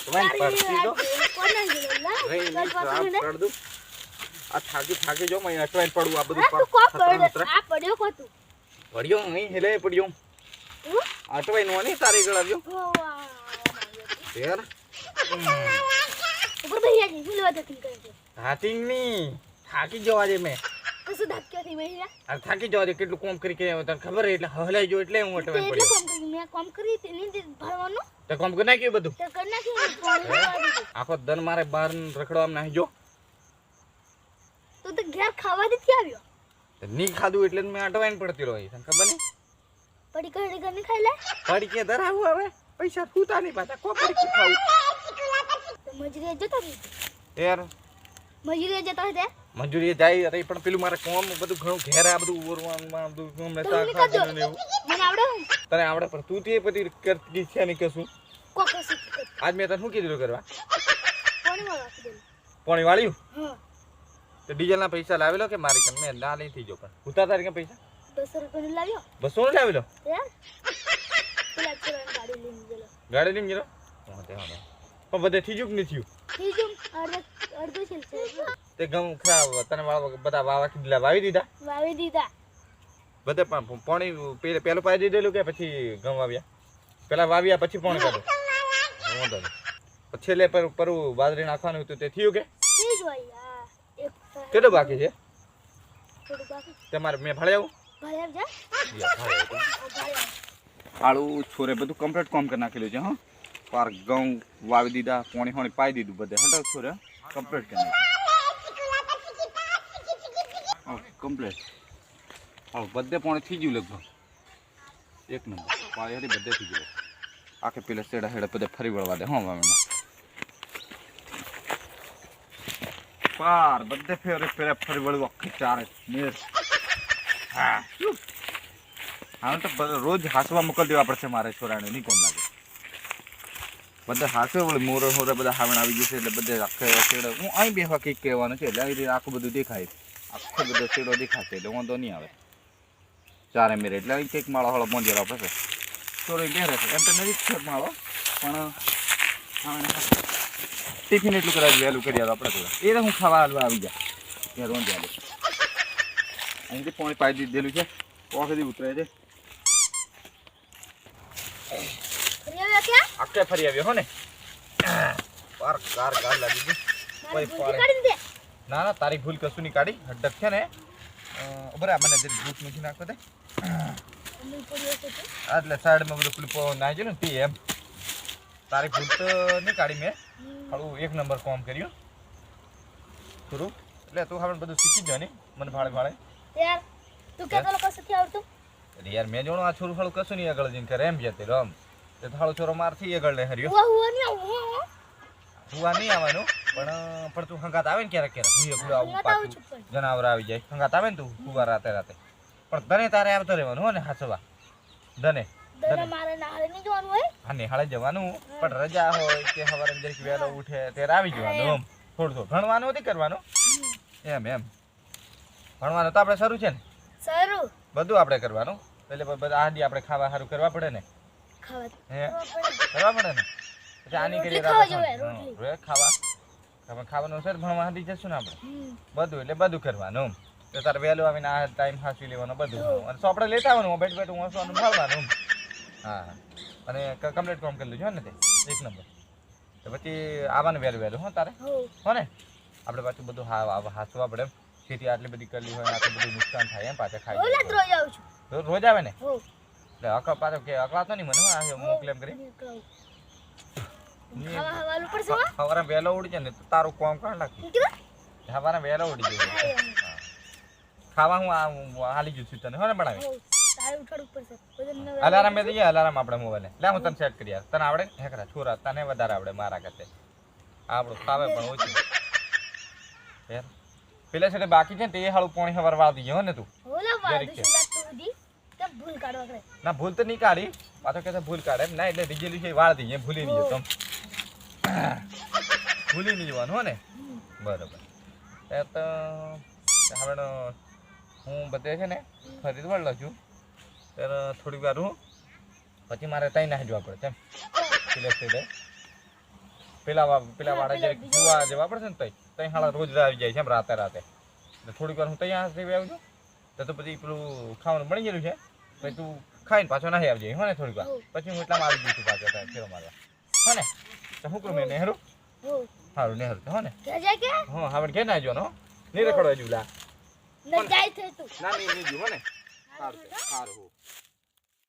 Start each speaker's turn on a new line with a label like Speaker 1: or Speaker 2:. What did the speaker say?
Speaker 1: અટવાઈને પડતી જો
Speaker 2: કોને ગયો લા
Speaker 1: રહી
Speaker 2: ચાલ પાછું ને
Speaker 1: કર દઉં આ થાકી થાકી જો મેં અટવાઈને પડું આ બધું ઉતરે.
Speaker 2: આ પડ્યો કો તું?
Speaker 1: પડ્યો નહીં હેલે પડ્યો.
Speaker 2: હું?
Speaker 1: અટવાઈને વાની તારી ગળ આવ્યો યાર
Speaker 2: ઉપર બેહી જા શું લેવા જતી કરે છે
Speaker 1: થાકી નહીં થાકી જવા દે મેં.
Speaker 2: કશું થી બેહી જા
Speaker 1: આ થાકી જવા દે કેટલું કોમ કરી કે તને ખબર એટલે હલાઈ જો એટલે હું
Speaker 2: તે
Speaker 1: અટવાઈને પડ્યો.
Speaker 2: કોમ કરી મેં કોમ કરી તે ની ભરવાનું?
Speaker 1: તે કોમ કરી નાખ્યું બધું?
Speaker 2: તે કરી નાખ્યું.
Speaker 1: આખો દન મારે બહાર રખડવા નાહી જો.
Speaker 2: તો તો ઘેર ખાવા નથી આવ્યો?
Speaker 1: તે ની ખાધું એટલે મે અટવાઈને પડતી રહી. તને ખબર નહીં?
Speaker 2: પડી કરી ઘરની ખાઈ લે?
Speaker 1: પડી કે ધરાવું હવે? પૈસા ખૂતા નહીં પાછા. કો પડી ખાવું?
Speaker 2: તો જતો
Speaker 1: યાર
Speaker 2: મજૂરી જતો હશે તે?
Speaker 1: જાય અરે પણ પેલું મારે કોમ બધું ઘણું ઘેર આ બધું ઓરવાનું આ બધું કોમ ને
Speaker 2: તો
Speaker 1: ખાવાનું ને
Speaker 2: મને આવડે
Speaker 1: તને આવડે પણ તું તે પછી કરતી છે નહીં કશું. આજ મેં તને શું કીધું કરવા? પાણી વાળ્યું?
Speaker 2: હા.
Speaker 1: તો ડીઝલના પૈસા લાવેલો કે મારી કન મેં ના લઈ થઈ જો પણ. ઉતાર તારી કે પૈસા?
Speaker 2: બસો રૂપિયા લાવ્યો.
Speaker 1: બસો નો લાવેલો?
Speaker 2: ગાડી લઈને ગયેલો.
Speaker 1: ગાડી લઈને ગયો વાંધો વાંધો. પણ બધે થઈ ગયું કે નહીં થયું.
Speaker 2: અડધું છે
Speaker 1: તે ગમ ખરાબ તને વાળવા બધા વાવા કીધા વાવી દીધા?
Speaker 2: વાવી દીધા.
Speaker 1: બધે પણ પાણી પેલે પાઈ દીધેલું કે પછી ગમ વાવ્યા? પેલા વાવ્યા પછી પાણી કાઢો વાંધો નહીં. પછી છેલ્લે પર પરવું બાજરી નાખવાનું હતું તે થયું કે? કેટલું બાકી છે? તમારે મેં ભળે આવું આળું છોરે બધું કમ્પ્લીટ કામ કરી નાખેલું છે હા. પાર ઘઉં વાવી દીધા પાણી પાણી પાઈ દીધું બધે હંડો છોરે કમ્પ્લીટ કરી નાખ્યું કમ્પ્લીટ હા બધે પાણી થઈ ગયું લગભગ એક નંબર પાણી હારી બધે થઈ ગયું આખે પેલા શેડા હેડા બધે ફરી વળવા દે હા વાવેમાં પાર બધે ફેરે ફેરે ફરી વળવું આખી ચારે મેર હા હા તો બ- રોજ હાસવા મોકલી દેવા પડશે મારે છોરાને નહીં કોમ લાગે બધા હાસે વળી મોરે બધા હાવણ આવી જશે એટલે બધે આખે શેડો હું અહીં બેસવા કંઈક કહેવાનું છે એટલે અહીં આખું બધું દેખાય. આખો બધો શેડો દેખાશે એટલે વાંધો નહીં આવે. ચારે મેરે એટલે અહીં કંઈક માળો હળો પહોંચેલો પડશે થોડો ઘેર રહેશે એમ તો નજીક છે માળો, પણ ટિફિન એટલું કરાવી વહેલું કરી આવો આપણે થોડા. એ હું ખાવા હાલવા આવી જાય ત્યાં રોંધ આવે. અહીંથી પાણી પાઈ દીધેલું છે. પોખેથી ઉતરે છે.
Speaker 2: આવ્યો ક્યાં
Speaker 1: આખે ફરી આવ્યો હો ને પાર કાર કાર લાગી ગઈ
Speaker 2: મારી
Speaker 1: કોઈ
Speaker 2: ભૂલથી
Speaker 1: પાડે.
Speaker 2: કાઢી દે
Speaker 1: ના ના તારી ભૂલ કશું નહીં કાઢી હડક છે ને બરાબર મને જરી ભૂત નથી નાખતો તે
Speaker 2: અમૂલ પડ્યો છે તે.
Speaker 1: આ એટલે સાઈડમાં બધું પેલું પો- નાખી ને તે એમ તારી ભૂલ તો નહીં કાઢી મેં
Speaker 2: હમ.
Speaker 1: થોડું એક નંબર કામ કર્યું થોડું એટલે તું હવે બધું શીખી ગયો ને મને ભાડે ભાડે
Speaker 2: યાર તું કહેતો લોકો કશું આવડતું
Speaker 1: એટલે યાર મેં જોણું આ છોરું ફાળું કશું નહીં આગળ જઈને કરે એમ જતે રમ તે થાળો છોરો મારથી આગળ લે હર્યો.
Speaker 2: હુવા નહીં
Speaker 1: આવવાનું પણ પણ તું હંગાત આવે ને ક્યારેક ક્યારેક. હું એકલું આવું પાછું. જનાવર આવી જાય. હંગાત આવે ને તું હુવા રાતે રાતે. પણ તને તારે આવતો રહેવાનું હો ને હાસવા. ધને હા નિહાળે જવાનું પણ રજા હોય કે સવારે જરીક વહેલો ઉઠે ત્યારે આવી જવાનું થોડું થોડું. ભણવાનું નથી કરવાનું? એમ એમ. ભણવાનું તો આપણે શરૂ છે ને?
Speaker 2: સારું
Speaker 1: બધું આપણે કરવાનું. એટલે બધા આદી આપણે ખાવા સારું કરવા પડે ને. કરવા પડે ને? પછી આની
Speaker 2: રોટલી. ખાવા
Speaker 1: તમે ખાવાનું છે ભણવા હાથી જશું ને આપણે? બધું એટલે બધું કરવાનું તો તારે વહેલું આવીને આ ટાઈમ હાંસવી લેવાનો બધું અને સોપડે લેતા આવવાનું બેઠ બેઠું વાંચવાનું ભણવાનું હા હા. અને કમ્પ્લીટ કામ કરેલું છે ને તે એક નંબર તો પછી આવવાનું વહેલું વહેલું હો તારે?
Speaker 2: હો.
Speaker 1: ને? આપણે પાછું બધું હાંસવા પડે એમ. ખેતી આટલી બધી કરવી હોય આટલું બધું નુકસાન થાય એમ પાછા ખાઈ.
Speaker 2: રોજ આવું
Speaker 1: ને? એટલે અકળ પાછો કે અકળાતો નહીં મને આ હું ક્લેમ કરી. સવારે વહેલો ઉડી જાય ને તારું કોમ કાઢ નાખી
Speaker 2: શું કીધું?
Speaker 1: સવારે વહેલો ઉડી જાય. ખાવા હું આ હાલી ગયું છું તને હોને બનાવી. અલારામ એ દઈએ અલારામ આપણે મોબાઈલ લે હું તને સેટ કરી યાર તને આવડે હે ખરા છોરા તને વધારે આવડે મારા કરતે. આપણું ખાવે પણ ઓછું. યાર પેલા છે બાકી છે ને તે હાળું પોણી હવાર વાળ દીજે હો ને તું. જરીક છે.
Speaker 2: છે લાગતું સુધી તો ભૂલ કાઢવા
Speaker 1: ના ભૂલ તો નહીં કાઢી. પાછો કે ભૂલ કાઢે. એમ ના એટલે દીજેલું છે વાળ દઈએ ભૂલી નહીં જતો ભૂલી નહીં જવાનું હો ને? બરોબર. એ તો હવે હું બધે છે ને ફરી વળલો છું. ત્યારે થોડીક વાર હું પછી મારે ત્યાં ના જવા પડે તેમ પેલે પેલે વાળા જે
Speaker 2: બીજા
Speaker 1: જવા પડશે ને તઈ તઈ હાળા રોજ આવી જાય છે એમ રાતે રાતે. થોડીક વાર હું ત્યાં આવી આવજો તો તો પછી પેલું ખાવાનું બની ગયેલું છે. પછી તું ખાઈને પાછો નાહી આવજે. હો ને થોડીક વાર. પછી હું એટલામાં આવી જઈશું પાછો તારે ફેરો મારવા. હો ને? તો શું કરું મેં નહેરું? સારું નહેરું હો ને?
Speaker 2: હા જાય કે?
Speaker 1: હા હવે કે ના જો ને નહીં રખડવા
Speaker 2: જુલા જાય છે તું.
Speaker 1: ના નહીં જુ હો ને. સારું સારું